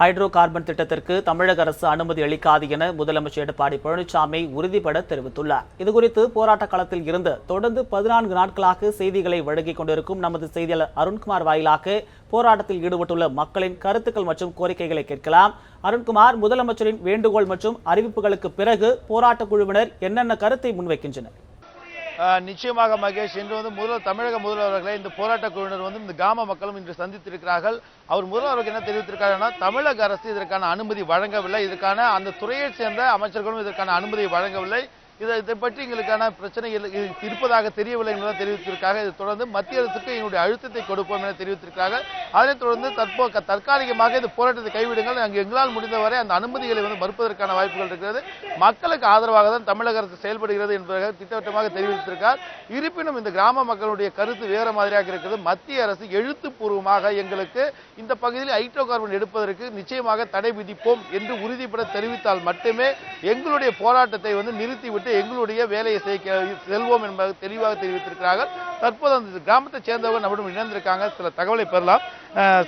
Hydro carbon திட்டத்திற்கு தமிழக அரசு அனுமதி அளிக்காது என முதலமைச்சர் எடப்பாடி பழனிசாமி உறுதிபட தெரிவித்துள்ளார். இதுகுறித்து போராட்ட களத்தில் இருந்து தொடர்ந்து பதினான்கு நாட்களாக செய்திகளை வழங்கிக் கொண்டிருக்கும் நமது செய்தியாளர் அருண்குமார் வாயிலாக போராட்டத்தில் ஈடுபட்டுள்ள மக்களின் கருத்துக்கள் மற்றும் கோரிக்கைகளை கேட்கலாம். அருண்குமார் முதலமைச்சரின் வேண்டுகோள் மற்றும் அறிவிப்புகளுக்கு பிறகு போராட்ட குழுவினர் என்னென்ன கருத்தை முன்வைக்கின்றனர்? நிச்சயமாக மகேஷ் இன்று வந்து முதல் தமிழக முதல்வர்களை இந்த போராட்ட குழுவினர் வந்து இந்த கிராம மக்களும் இன்று சந்தித்திருக்கிறார்கள். அவர் முதல்வருக்கு என்ன தெரிவித்திருக்காருன்னா தமிழக அரசு இதற்கான அனுமதி வழங்கவில்லை. இதற்கான அந்த துறையைச் சேர்ந்த அமைச்சர்களும் இதற்கான அனுமதியை வழங்கவில்லை. இதை இதை பற்றி எங்களுக்கான பிரச்சனை இருப்பதாக தெரியவில்லை என்பதை தெரிவித்திருக்காங்க. இதை தொடர்ந்து மத்திய அரசுக்கு எங்களுடைய அழுத்தத்தை கொடுப்போம் என தெரிவித்திருக்காங்க. அதனைத் தொடர்ந்து தற்போ தற்காலிகமாக இந்த போராட்டத்தை கைவிடுங்கள். அங்கு எங்களால் முடிந்தவரை அந்த அனுமதிகளை வந்து மறுப்பதற்கான வாய்ப்புகள் இருக்கிறது. மக்களுக்கு ஆதரவாக தான் தமிழக அரசு செயல்படுகிறது என்பதாக திட்டவட்டமாக தெரிவித்திருக்கார். இருப்பினும் இந்த கிராம மக்களுடைய கருத்து வேற மாதிரியாக இருக்கிறது மத்திய அரசு எழுத்துப்பூர்வமாக எங்களுக்கு இந்த பகுதியில் ஹைட்ரோ கார்பன் எடுப்பதற்கு நிச்சயமாக தடை விதிப்போம் என்று உறுதிப்பட தெரிவித்தால் மட்டுமே எங்களுடைய போராட்டத்தை வந்து நிறுத்திவிட்டு எங்களுடைய வேலையை செய்ய செல்வோம் என்பதை தெளிவாக தெரிவித்திருக்கிறார்கள். தற்போது அந்த கிராமத்தை சேர்ந்தவங்க நம்மிடம் இணைந்திருக்காங்க. சில தகவலை பெறலாம்.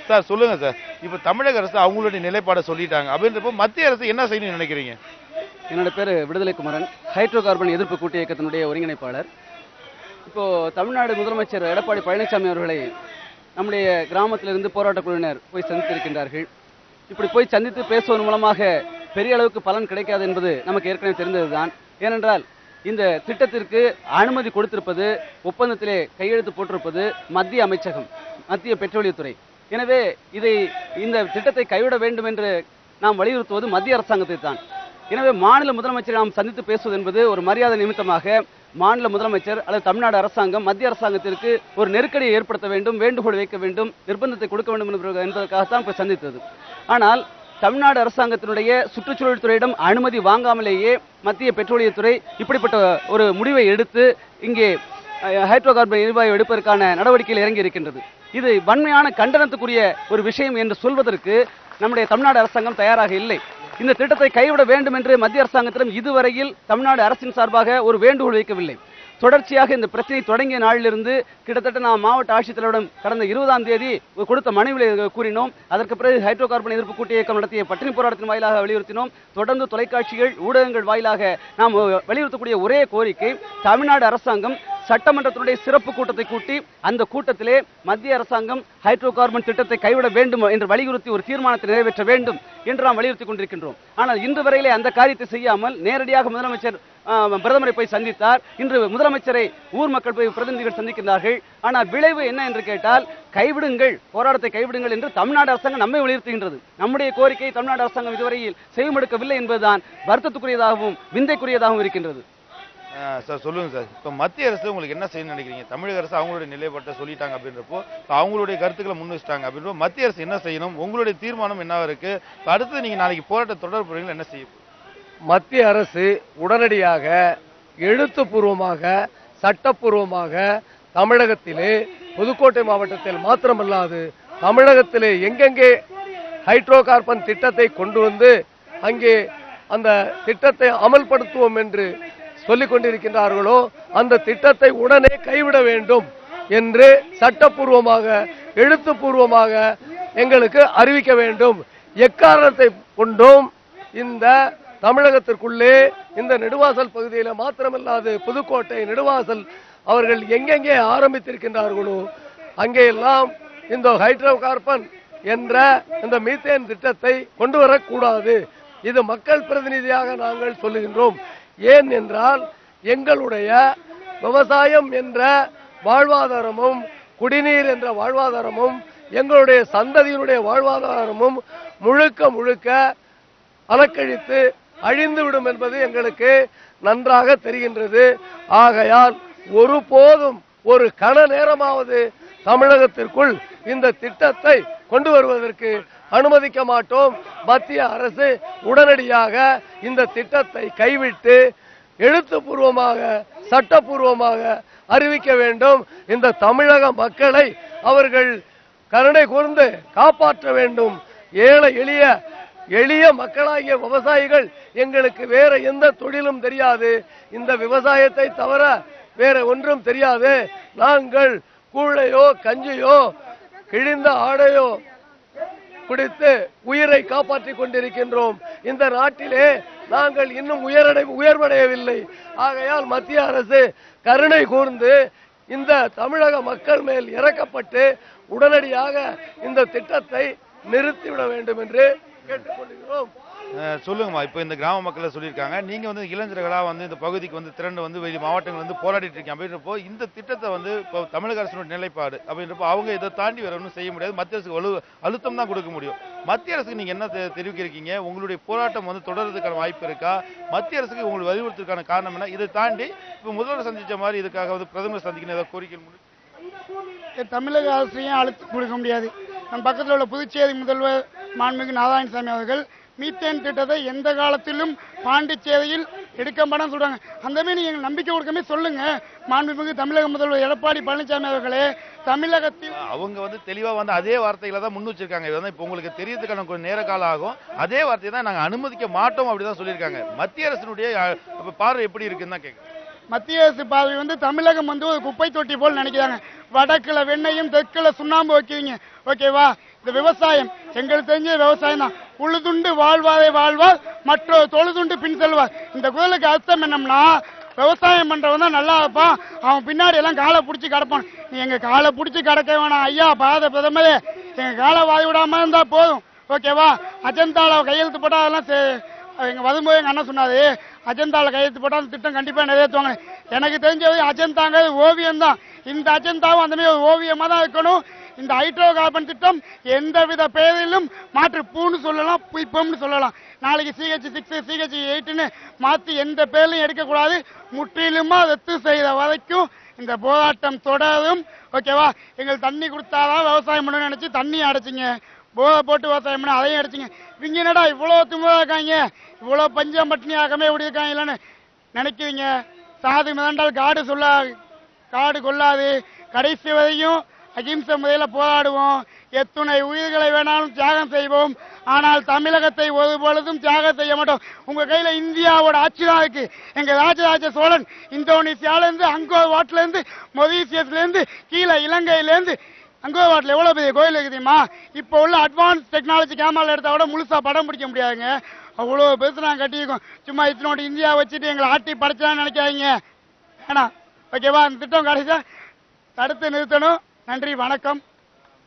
சார் சொல்லுங்க சார். இப்போ தமிழக அரசு அவங்களுடைய நிலைப்பாடை சொல்லிட்டாங்க. அப்படின்றப்போ மத்திய அரசு என்ன செய்யணும்னு நினைக்கிறீங்க? என்னோட பேர் விடுதலை குமரன். ஹைட்ரோ கார்பன் எதிர்ப்பு கூட்டு இயக்கத்தினுடைய ஒருங்கிணைப்பாளர். இப்போது தமிழ்நாடு முதலமைச்சர் எடப்பாடி பழனிசாமி அவர்களை நம்முடைய கிராமத்திலிருந்து போராட்ட குழுவினர் போய் சந்தித்திருக்கின்றார்கள். இப்படி போய் சந்தித்து பேசுவதன் மூலமாக பெரிய அளவுக்கு பலன் கிடைக்காது என்பது நமக்கு ஏற்கனவே தெரிந்தது தான் ஏனென்றால் இந்த திட்டத்திற்கு அனுமதி கொடுத்திருப்பது ஒப்பந்தத்திலே கையெழுத்து போட்டிருப்பது மத்திய அமைச்சகம் மத்திய பெட்ரோலியத்துறை. எனவே இதை இந்த திட்டத்தை கைவிட வேண்டும் என்று நாம் வலியுறுத்துவது மத்திய அரசாங்கத்தை தான். எனவே மாநில முதலமைச்சரை நாம் சந்தித்து பேசுவது என்பது ஒரு மரியாதை நிமித்தமாக மாநில முதலமைச்சர் அல்லது தமிழ்நாடு அரசாங்கம் மத்திய அரசாங்கத்திற்கு ஒரு நெருக்கடியை ஏற்படுத்த வேண்டும் வேண்டுகோள் வைக்க வேண்டும் நிர்பந்தத்தை கொடுக்க வேண்டும் என்பதற்காக- என்பதற்காகத்தான் போய் சந்தித்தது. ஆனால் தமிழ்நாடு அரசாங்கத்தினுடைய சுற்றுச்சூழல் துறையிடம் அனுமதி வாங்காமலேயே மத்திய பெட்ரோலியத்துறை இப்படிப்பட்ட ஒரு முடிவை எடுத்து இங்கே ஹைட்ரோ கார்பன் எரிவாயு எடுப்பதற்கான நடவடிக்கையில் இறங்கி இருக்கின்றது. இது வன்மையான கண்டனத்துக்குரிய ஒரு விஷயம் என்று சொல்வதற்கு நம்முடைய தமிழ்நாடு அரசாங்கம் தயாராக இல்லை. இந்த திட்டத்தை கைவிட வேண்டும் என்று மத்திய அரசாங்கத்திடம் இதுவரையில் தமிழ்நாடு அரசின் சார்பாக ஒரு வேண்டுகோள் வைக்கவில்லை. தொடர்ச்சியாக இந்த பிரச்சனை தொடங்கிய நாளிலிருந்து கிட்டத்தட்ட நாம் மாவட்ட ஆட்சித்தலைவரிடம் கடந்த இருபதாம் தேதி கொடுத்த மனுவில் கூறினோம். அதற்கு பிறகு ஹைட்ரோ கார்பன் எதிர்ப்பு கூட்டு இயக்கம் நடத்திய பட்டினி போராட்டத்தின் வாயிலாக வலியுறுத்தினோம். தொடர்ந்து தொலைக்காட்சிகள் ஊடகங்கள் வாயிலாக நாம் வலியுறுத்தக்கூடிய ஒரே கோரிக்கை தமிழ்நாடு அரசாங்கம் சட்டமன்றத்தினுடைய சிறப்பு கூட்டத்தை கூட்டி அந்த கூட்டத்திலே மத்திய அரசாங்கம் ஹைட்ரோ கார்பன் திட்டத்தை கைவிட வேண்டும் என்று வலியுறுத்தி ஒரு தீர்மானத்தை நிறைவேற்ற வேண்டும் என்று நாம் வலியுறுத்தி கொண்டிருக்கின்றோம். ஆனால் இன்று வரையிலே அந்த காரியத்தை செய்யாமல் நேரடியாக முதலமைச்சர் பிரதமரை போய் சந்தித்தார். இன்று முதலமைச்சரை ஊர் மக்கள் போய் பிரதிநிதிகள் சந்திக்கின்றார்கள். ஆனால் விளைவு என்ன என்று கேட்டால் கைவிடுங்கள் போராட்டத்தை கைவிடுங்கள் என்று தமிழ்நாடு அரசாங்கம் நம்மை வலியுறுத்துகின்றது. நம்முடைய கோரிக்கை தமிழ்நாடு அரசாங்கம் இதுவரையில் செய்யமெடுக்கவில்லை என்பதுதான் வருத்தத்துக்குரியதாகவும் விந்தைக்குரியதாகவும் இருக்கின்றது. சார் சொல்லுங்க சார். இப்போ மத்திய அரசு உங்களுக்கு என்ன செய்யணும்னு நினைக்கிறீங்க? தமிழக அரசு அவங்களுடைய நிலைப்பாட்டை சொல்லிட்டாங்க அப்படின்றப்போ அவங்களுடைய கருத்துக்களை முன் வச்சுட்டாங்க அப்படின்றப்போ மத்திய அரசு என்ன செய்யணும்? உங்களுடைய தீர்மானம் என்னவா இருக்கு? அடுத்து நீங்க நாளைக்கு போராட்ட தொடர் என்ன செய்யும் மத்திய அரசு உடனடியாக எழுத்துப்பூர்வமாக சட்டப்பூர்வமாக தமிழகத்திலே புதுக்கோட்டை மாவட்டத்தில் மாத்திரமல்லாது தமிழகத்திலே எங்கெங்கே ஹைட்ரோ கார்பன் திட்டத்தை கொண்டு வந்து அங்கே அந்த திட்டத்தை அமல்படுத்துவோம் என்று சொல்லிக் கொண்டிருக்கின்றார்களோ அந்த திட்டத்தை உடனே கைவிட வேண்டும் என்று சட்டப்பூர்வமாக எழுத்துப்பூர்வமாக எங்களுக்கு அறிவிக்க வேண்டும். எக்காரணத்தை கொண்டும் இந்த தமிழகத்திற்குள்ளே இந்த நெடுவாசல் பகுதியில் மாத்திரமல்லாது புதுக்கோட்டை நெடுவாசல் அவர்கள் எங்கெங்கே ஆரம்பித்திருக்கின்றார்களோ அங்கேயெல்லாம் இந்த ஹைட்ரோ கார்பன் என்ற இந்த மீத்தேன் திட்டத்தை கொண்டு வரக்கூடாது. இது மக்கள் பிரதிநிதியாக நாங்கள் சொல்லுகின்றோம். ஏன் என்றால் எங்களுடைய விவசாயம் என்ற வாழ்வாதாரமும் குடிநீர் என்ற வாழ்வாதாரமும் எங்களுடைய சந்ததியினுடைய வாழ்வாதாரமும் முழுக்க முழுக்க அலக்கழித்து அழிந்துவிடும் என்பது எங்களுக்கு நன்றாக தெரிகின்றது. ஆகையால் ஒருபோதும் ஒரு கன நேரமாவது தமிழகத்திற்குள் இந்த திட்டத்தை கொண்டு வருவதற்கு அனுமதிக்க மாட்டோம். மத்திய அரசு உடனடியாக இந்த திட்டத்தை கைவிட்டு எழுத்துப்பூர்வமாக சட்டப்பூர்வமாக அறிவிக்க வேண்டும். இந்த தமிழக மக்களை அவர்கள் கருணை கூர்ந்து காப்பாற்ற வேண்டும். ஏழை எளிய எளிய மக்களாகிய விவசாயிகள் எங்களுக்கு வேற எந்த தொழிலும் தெரியாது. இந்த விவசாயத்தை தவிர வேற ஒன்றும் தெரியாது. நாங்கள் கூழையோ கஞ்சியோ கிழிந்த ஆடையோ குடித்து உயிரை காப்பாற்றிக் கொண்டிருக்கின்றோம். இந்த நாட்டிலே நாங்கள் இன்னும் உயரடை உயர்வடையவில்லை. ஆகையால் மத்திய அரசு கருணை கூர்ந்து இந்த தமிழக மக்கள் மேல் இறக்கப்பட்டு உடனடியாக இந்த திட்டத்தை நிறுத்திவிட வேண்டும் என்று சொல்லுங்கம்மா இப்போ இந்த கிராம மக்களை சொல்லியிருக்காங்க. நீங்க வந்து இளைஞர்களா வந்து இந்த பகுதிக்கு வந்து திரண்டு வந்து வெளி மாவட்டங்கள் வந்து போராடிட்டு இருக்கீங்க. அப்படின்றப்போ இந்த திட்டத்தை வந்து இப்போ தமிழக அரசினுடைய நிலைப்பாடு அப்படின்றப்போ அவங்க இதை தாண்டி வேற ஒன்றும் செய்ய முடியாது. மத்திய அரசுக்கு வலு அழுத்தம் தான் கொடுக்க முடியும். மத்திய அரசுக்கு நீங்க என்ன தெ- தெரிவிக்கிறீங்க? உங்களுடைய போராட்டம் வந்து தொடர்றதுக்கான வாய்ப்பு இருக்கா? மத்திய அரசுக்கு உங்களுக்கு வலியுறுத்துறதுக்கான காரணம் என்ன? இதை தாண்டி இப்போ முதல்வர் சந்திச்ச மாதிரி இதுக்காக வந்து பிரதமர் சந்திக்கணும் ஏதாவது கோரிக்கை முன் தமிழக அரசையும் அழுத்தம் கொடுக்க முடியாது. நம் பக்கத்தில் உள்ள புதுச்சேரி முதல்வர் மாண்புமிகு நாராயணசாமி அவர்கள் மீத்தேன் திட்டத்தை எந்த காலத்திலும் பாண்டிச்சேரியில் எடுக்கப்படும் சொல்றாங்க. அந்த மாதிரி நீங்க நம்பிக்கை கொடுக்கமே சொல்லுங்க. மாண்புமிகு தமிழக முதல்வர் எடப்பாடி பழனிசாமி அவர்களே தமிழகத்தில் அவங்க வந்து தெளிவா வந்து அதே வார்த்தைகளை தான் முன் வச்சிருக்காங்க. இது வந்து இப்போ உங்களுக்கு தெரியறதுக்கான கொஞ்சம் நேர காலம் ஆகும். அதே வார்த்தையை தான் நாங்க அனுமதிக்க மாட்டோம் அப்படிதான் சொல்லியிருக்காங்க. மத்திய அரசினுடைய பார்வை எப்படி இருக்குன்னு தான் கேட்குறேன் மத்திய அரசு பார்வை வந்து தமிழகம் வந்து ஒரு குப்பை தொட்டி போல் நினைக்கிறாங்க. வடக்குல வெண்ணையும் தெற்குல சுண்ணாம்பு வைக்கிறீங்க. ஓகேவா இந்த விவசாயம். எங்களுக்கு தெரிஞ்ச விவசாயம் தான். உழுதுண்டு வாழ்வாரே வாழ்வார் மற்ற தொழுதுண்டு பின் செல்வார். இந்த குரலுக்கு அர்த்தம் என்னம்னா விவசாயம் பண்றவன் தான் நல்லா இருப்பான். அவன் பின்னாடி எல்லாம் காலை பிடிச்சி கிடப்பான். நீ எங்க காலை பிடிச்சி கிடக்க வேணாம் ஐயா பாத பிரதமரே. எங்க காலை வாய் விடாம இருந்தா போதும். ஓகேவா அஜந்தால கையெழுத்து போட்டா அதெல்லாம் எங்கள் வரும்போது எங்கள் அண்ணன் சொன்னார் அஜந்தாவில் கையெழுத்து போட்டால் அந்த திட்டம் கண்டிப்பாக நிறைவேற்றுவாங்க. எனக்கு தெரிஞ்சது அஜந்தாங்க ஓவியம் தான். இந்த அஜந்தாவும் அந்தமாரி ஒரு ஓவியமாக தான் இருக்கணும். இந்த ஹைட்ரோ கார்பன் திட்டம் எந்தவித பெயரிலும் மாற்று பூன்னு சொல்லலாம் புய்ப்பம்னு சொல்லலாம். நாளைக்கு சிஹெச் சிக்ஸ் சிஹெச் எயிட்னு மாற்றி எந்த பேர்லையும் எடுக்கக்கூடாது. முற்றிலுமா ரத்து செய்த வரைக்கும் இந்த போராட்டம் தொடரும். ஓகேவா எங்களுக்கு தண்ணி கொடுத்தாதான் விவசாயம் பண்ணணும்னு நினைச்சு தண்ணி அடைச்சிங்க. போதை போட்டு விவசாயம் பண்ண அதையும் அடிச்சிங்க இவங்க என்னடா இவ்வளோ திமுக இருக்காங்க? இவ்வளோ பஞ்சம் பட்டினி ஆகமே இப்படி இருக்காங்க இல்லைன்னு நினைக்கிறீங்க? சாதி மிதண்டால் காடு சொல்ல காடு கொள்ளாது. கடைசி வரையும் அகிம்சை முறையில் போராடுவோம். எத்துணை உயிர்களை வேணாலும் தியாகம் செய்வோம். ஆனால் தமிழகத்தை ஒரு பொழுதும் தியாகம் செய்ய மாட்டோம். உங்க கையில இந்தியாவோட ஆட்சி தான் இருக்கு. எங்க ராஜராஜ சோழன் இந்தோனேசியால இருந்து அங்கோர் வாட்ல இருந்து மொரீசியஸ்ல இருந்து கீழே இலங்கையிலேருந்து அங்கோவாட்டில் எவ்வளோ பெரிய கோயில் இருக்குதுமா இப்போ உள்ள அட்வான்ஸ் டெக்னாலஜி கேமரால எடுத்தால் கூட முழுசாக படம் பிடிக்க முடியாதுங்க. அவ்வளோ பெருசு நாங்கள் கட்டியிருக்கோம். சும்மா இத்தனோட இந்தியா வச்சுட்டு எங்களை ஆட்டி படைச்சான்னு நினைக்காதீங்க. வேணாம். ஓகேவா? அந்த திட்டம் கடைசியாக தடுத்து நிறுத்தணும். நன்றி வணக்கம்.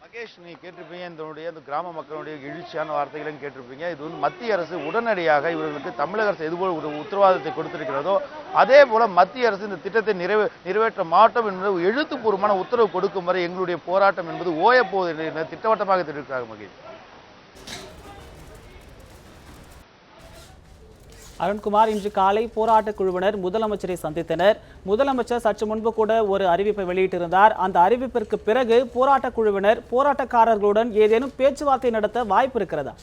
மகேஷ் நீ கேட்டிருப்பீங்க இதனுடைய அந்த கிராம மக்களுடைய எழுச்சியான வார்த்தைகளையும் கேட்டிருப்பீங்க. இது வந்து மத்திய அரசு உடனடியாக இவர்களுக்கு தமிழக அரசு எதுபோல் ஒரு உத்தரவாதத்தை கொடுத்திருக்கிறதோ அதே போல மத்திய அரசு இந்த திட்டத்தை நிறைவே நிறைவேற்ற மாட்டோம் என்பது எழுத்துப்பூர்வமான உத்தரவு கொடுக்கும் வரை எங்களுடைய போராட்டம் என்பது ஓயப் திட்டவட்டமாக தெரிவிக்கிறார்கள் மகேஷ். அருண்குமார் இன்று காலை போராட்ட குழுவினர் முதலமைச்சரை சந்தித்தனர். முதலமைச்சர் சற்று முன்பு கூட ஒரு அறிவிப்பை வெளியிட்டிருந்தார். அந்த அறிவிப்பிற்கு பிறகு போராட்ட குழுவினர் போராட்டக்காரர்களுடன் ஏதேனும் பேச்சுவார்த்தை நடத்த வாய்ப்பு இருக்கிறதா?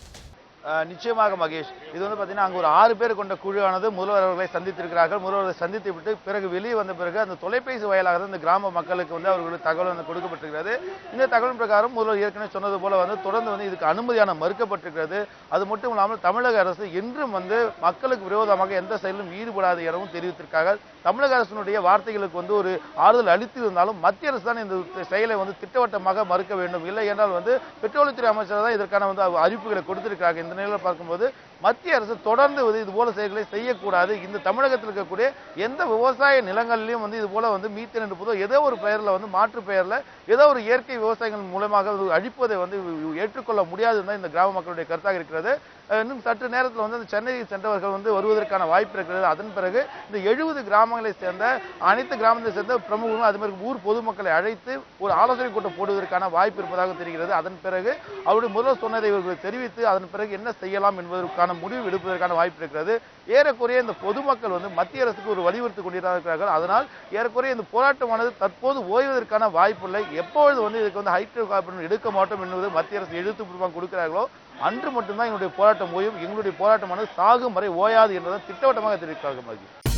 நிச்சயமாக மகேஷ். இது வந்து பார்த்தீங்கன்னா அங்கே ஒரு ஆறு பேர் கொண்ட குழுவானது முதல்வர் அவர்களை சந்தித்திருக்கிறார்கள். முதல்வரை சந்தித்து விட்டு பிறகு வெளியே வந்த பிறகு அந்த தொலைபேசி வாயிலாக தான் இந்த கிராம மக்களுக்கு வந்து அவர்களுக்கு தகவல் வந்து கொடுக்கப்பட்டிருக்கிறது. இந்த தகவல் பிரகாரம் முதல்வர் ஏற்கனவே சொன்னது போல வந்து தொடர்ந்து வந்து இதுக்கு அனுமதியான மறுக்கப்பட்டிருக்கிறது. அது மட்டும் இல்லாமல் தமிழக அரசு என்றும் வந்து மக்களுக்கு விரோதமாக எந்த செயலும் ஈடுபடாத எனவும் தெரிவித்திருக்கார்கள் தமிழக அரசினுடைய வார்த்தைகளுக்கு வந்து ஒரு ஆறுதல் அளித்து இருந்தாலும் மத்திய அரசு தான் இந்த செயலை வந்து திட்டவட்டமாக மறுக்க வேண்டும். இல்லை என்றால் வந்து பெட்ரோலியத்துறை அமைச்சர் தான் இதற்கான வந்து அறிவிப்புகளை கொடுத்திருக்கிறார்கள் இந்த நிலையில் பார்க்கும்போது மத்திய அரசு தொடர்ந்து வந்து இது போல செயல்களை செய்யக்கூடாது. இந்த தமிழகத்தில் இருக்கக்கூடிய எந்த விவசாய நிலங்களிலும் வந்து இது போல வந்து மீத்தேன் என்று பொதுவாக ஏதோ ஒரு பெயரில் வந்து மாற்று பெயரில் ஏதோ ஒரு இயற்கை விவசாயங்கள் மூலமாக அழிப்பதை வந்து ஏற்றுக்கொள்ள முடியாதுன்னு தான் இந்த கிராம மக்களுடைய கருத்தாக இருக்கிறது. இன்னும் சற்று நேரத்தில் வந்து அந்த சென்னையை சென்றவர்கள் வந்து வருவதற்கான வாய்ப்பு இருக்கிறது. அதன் பிறகு இந்த எழுபது கிராமங்களை சேர்ந்த அனைத்து கிராமத்தை சேர்ந்த பிரமுகர்களும் அது மாதிரி ஊர் பொதுமக்களை அழைத்து ஒரு ஆலோசனை கூட்டம் போடுவதற்கான வாய்ப்பு இருப்பதாக தெரிகிறது. அதன் பிறகு அவருடைய முதல்வர் சொன்னதை இவர்கள் தெரிவித்து அதன் பிறகு என்ன செய்யலாம் என்பதற்கான முடிவு எடுப்பதற்கான வாய்ப்பு இருக்கிறது. ஏறக்குறைய இந்த பொதுமக்கள் வந்து மத்திய அரசுக்கு ஒரு வலியுறுத்தி கொண்டிருக்கிறார்கள். இருக்கிறார்கள் அதனால் ஏறக்குறைய இந்த போராட்டமானது தற்போது ஓய்வதற்கான வாய்ப்பில்லை. எப்பொழுது வந்து இதுக்கு வந்து ஹைட்ரோ கார்பன் எடுக்க மாட்டோம் என்பது மத்திய அரசு எழுத்துப்பூர்வமாக கொடுக்கிறார்களோ அன்று மட்டும்தான் எங்களுடைய போராட்டம் ஓயும். எங்களுடைய போராட்டமானது சாகும் வரை ஓயாது என்பதை திட்டவட்டமாக தெரிவிக்கிறார்கள்